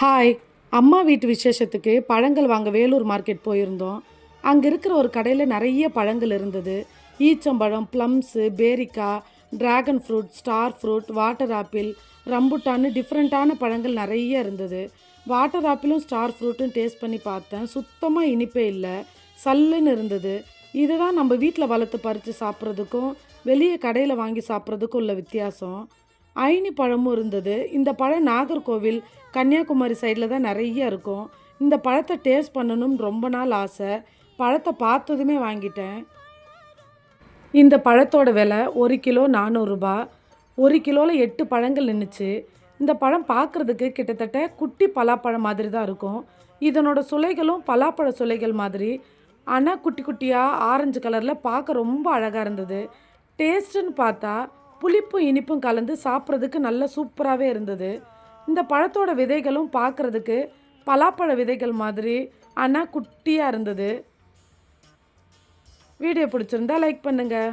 Hi அம்மா வீட்டு விசேஷத்துக்கு பழங்கள் வாங்க வேலூர் மார்க்கெட் போயிருந்தோம். அங்கே இருக்கிற ஒரு கடையில் நிறைய பழங்கள் இருந்தது. ஈச்சம்பழம் plums பேரிக்காய் dragon fruit star fruit water apple ரம்புட்டான்னு டிஃப்ரெண்ட்டான பழங்கள் நிறைய இருந்தது. வாட்டர் ஆப்பிளும் ஸ்டார் ஃப்ரூட்டும் டேஸ்ட் பண்ணி பார்த்தேன். சுத்தமாக இனிப்பே இல்லை. சல்லுன்னு இருந்தது. இதுதான் நம்ம வீட்டில் வளர்த்து பறித்து சாப்பிட்றதுக்கும் வெளியே கடையில் வாங்கி சாப்பிட்றதுக்கும் உள்ள வித்தியாசம். ஐனி பழமும் இருந்தது. இந்த பழம் நாகர்கோவில் கன்னியாகுமரி சைடில் தான் நிறைய இருக்கும். இந்த பழத்தை டேஸ்ட் பண்ணணும்னு ரொம்ப நாள் ஆசை. பழத்தை பார்த்ததுமே வாங்கிட்டேன். இந்த பழத்தோட விலை ஒரு கிலோ நானூறுரூபா ஒரு கிலோவில் எட்டு பழங்கள் நின்றுச்சு இந்த பழம் பார்க்குறதுக்கு கிட்டத்தட்ட குட்டி பலாப்பழம் மாதிரி தான் இருக்கும். இதனோட சுலைகளும் பலாப்பழ சுலைகள் மாதிரி. ஆனால் குட்டி குட்டியாக ஆரஞ்சு கலரில் பார்க்க ரொம்ப அழகாக இருந்தது. டேஸ்ட்டுன்னு பார்த்தா புளிப்பும் இனிப்பும் கலந்து சாப்பிட்றதுக்கு நல்ல சூப்பராகவே இருந்தது. இந்த பழத்தோட விதைகளும் பார்க்குறதுக்கு பலாப்பழ விதைகள் மாதிரி ஆனால் குட்டியாக இருந்தது. வீடியோ பிடிச்சிருந்தா லைக் பண்ணுங்கள்